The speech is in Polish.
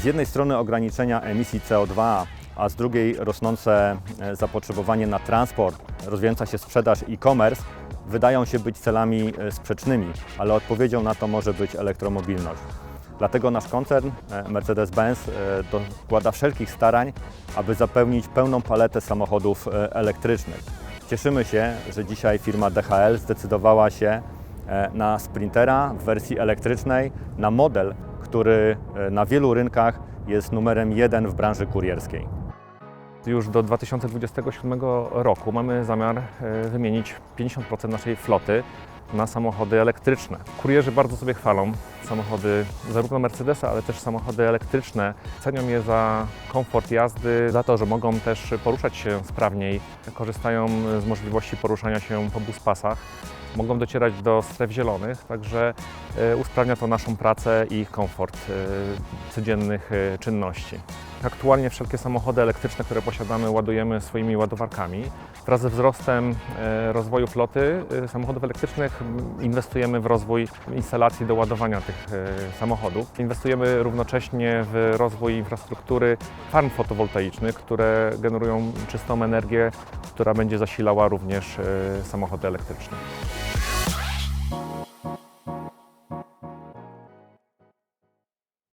Z jednej strony ograniczenia emisji CO2, a z drugiej rosnące e, zapotrzebowanie na transport, rozwijająca się sprzedaż e-commerce wydają się być celami e, sprzecznymi, ale odpowiedzią na to może być elektromobilność. Dlatego nasz koncern e, Mercedes-Benz dokłada wszelkich starań, aby zapełnić pełną paletę samochodów elektrycznych. Cieszymy się, że dzisiaj firma DHL zdecydowała się na Sprintera w wersji elektrycznej, na model, który e, na wielu rynkach jest numerem jeden w branży kurierskiej. Już do 2027 roku mamy zamiar e, wymienić 50% naszej floty na samochody elektryczne. Kurierzy bardzo sobie chwalą samochody zarówno Mercedesa, ale też samochody elektryczne. Cenią je za komfort jazdy, za to, że mogą też poruszać się sprawniej, korzystają z możliwości poruszania się po buspasach, mogą docierać do stref zielonych, także e, usprawnia to naszą pracę i komfort e, codziennych e, czynności. Aktualnie wszelkie samochody elektryczne, które posiadamy, ładujemy swoimi ładowarkami. Wraz ze wzrostem e, rozwoju floty e, samochodów elektrycznych m, inwestujemy w rozwój instalacji do ładowania tych e, samochodów. Inwestujemy równocześnie w rozwój infrastruktury farm fotowoltaicznych, które generują czystą energię, która będzie zasilała również samochody elektryczne.